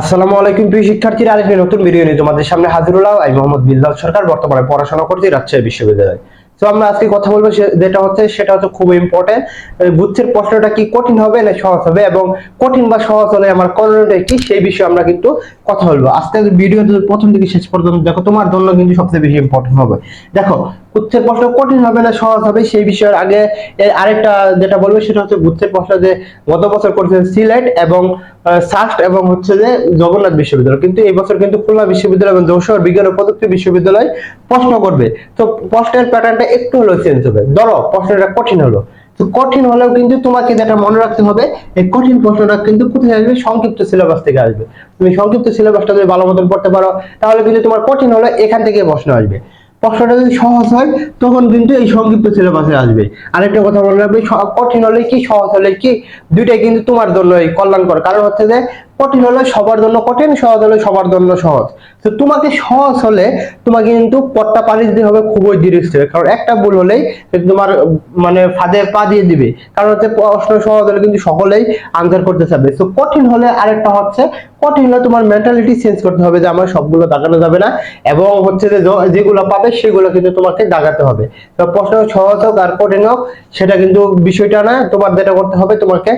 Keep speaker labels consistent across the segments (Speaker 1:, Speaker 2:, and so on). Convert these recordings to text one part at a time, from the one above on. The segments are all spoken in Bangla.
Speaker 1: আসসালামু আলাইকুম প্রিয় শিক্ষার্থীরা আরেকটি নতুন ভিডিও নিয়ে তোমাদের সামনে হাজির হলাম। আমি মোহাম্মদ বিল্লাল সরকার, বর্তমানে পড়াশোনা করছি রাজশাহী বিশ্ববিদ্যালয়ে। তো আমরা আজকে কথা বলব যেটা হচ্ছে, সেটা হচ্ছে খুব ইম্পর্টেন্ট গুচ্ছের প্রশ্নটা কি, কঠিন হবে না সহজ হবে? এবং কঠিন বা সহজ হলে আমার করণীয়টা কি, সেই বিষয়ে আমরা কিন্তু কথা বলব। আজকে ভিডিও প্রথম থেকে শেষ পর্যন্ত দেখো, তোমার জন্য কিন্তু সবচেয়ে বেশি ইম্পর্টেন্ট হবে। দেখো গুচ্ছের প্রশ্ন কঠিন হবে না সহজ হবে, সেই বিষয়ের আগে আরেকটা যেটা বলব, সেটা হচ্ছে গুচ্ছের প্রশ্ন যে গত বছর করেছে সিলেট এবং সাস্ট এবং হচ্ছে যে জগন্নাথ বিশ্ববিদ্যালয়। কিন্তু এই বছর কিন্তু খুলনা বিশ্ববিদ্যালয় এবং যশোর বিজ্ঞান ও প্রযুক্তি বিশ্ববিদ্যালয় প্রশ্ন করবে। তো প্রশ্নের প্যাটার্নটা একটু হলেও চেঞ্জ হবে। ধরো, প্রশ্নটা কঠিন হলো। তো কঠিন হলেও কিন্তু তোমাকে যেটা মনে রাখতে হবে, এই কঠিন প্রশ্নটা কিন্তু কোথায় আসবে? সংক্ষিপ্ত সিলেবাস থেকে আসবে। তুমি সংক্ষিপ্ত সিলেবাসটা যদি ভালো মতন পড়তে পারো, তাহলে কিন্তু তোমার কঠিন হলে এখান থেকে প্রশ্ন আসবে। প্রশ্নটা যদি সহজ হয়, তখন কিন্তু এই সংক্ষিপ্ত সিলেবাসে আসবে। আরেকটা কথা মনে রাখবে কঠিন হলে কি, সহজ হলে কি, দুইটাই কিন্তু তোমার জন্য কল্যাণকর। কারণ হচ্ছে যে কঠিন হলে সবার জন্য কঠিন, সহজ হলে সবার জন্য সহজ। তো তোমাকে সহজ হলে তোমাকে কিন্তু পথটা পাড়ি দিতে হবে খুবই ধীরে কারণ একটা ভুল হলেই তোমার মানে ফাঁদে পা দিয়ে দিবে। কারণ হচ্ছে প্রশ্ন সহজ হলে কিন্তু সকলেই আনসার করতে চাবে। তো কঠিন হলে আরেকটা হচ্ছে, কঠিন হলে তোমার মেন্টালিটি চেঞ্জ করতে হবে যে আমার সবগুলো দাগানো যাবে না। এবং হচ্ছে যে যেগুলো পাবে সেগুলো কিন্তু তোমাকে দাগাতে হবে। তো প্রশ্ন সহজ হোক আর কঠিন হোক, সেটা কিন্তু বিষয়টা না, তোমার যেটা করতে হবে তোমাকে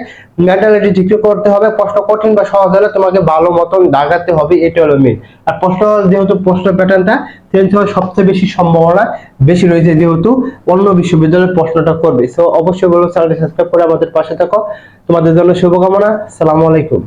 Speaker 1: মেন্টালিটি ঠিক করতে হবে, প্রশ্ন কঠিন বা সহজ হলে তোমাকে ভালো মতন দাগাতে হবে এটা হলো মেন আর প্রশ্ন যেহেতু, প্রশ্ন প্যাটার্নটা চেঞ্জ হওয়ার সবচেয়ে বেশি সম্ভাবনা বেশি রয়েছে যেহেতু অন্য বিশ্ববিদ্যালয়ের প্রশ্নটা করবে। সো অবশ্যই বলব চ্যানেলটি সাবস্ক্রাইব করে আমাদের পাশে থাকো। তোমাদের জন্য শুভকামনা। সালামু আলাইকুম।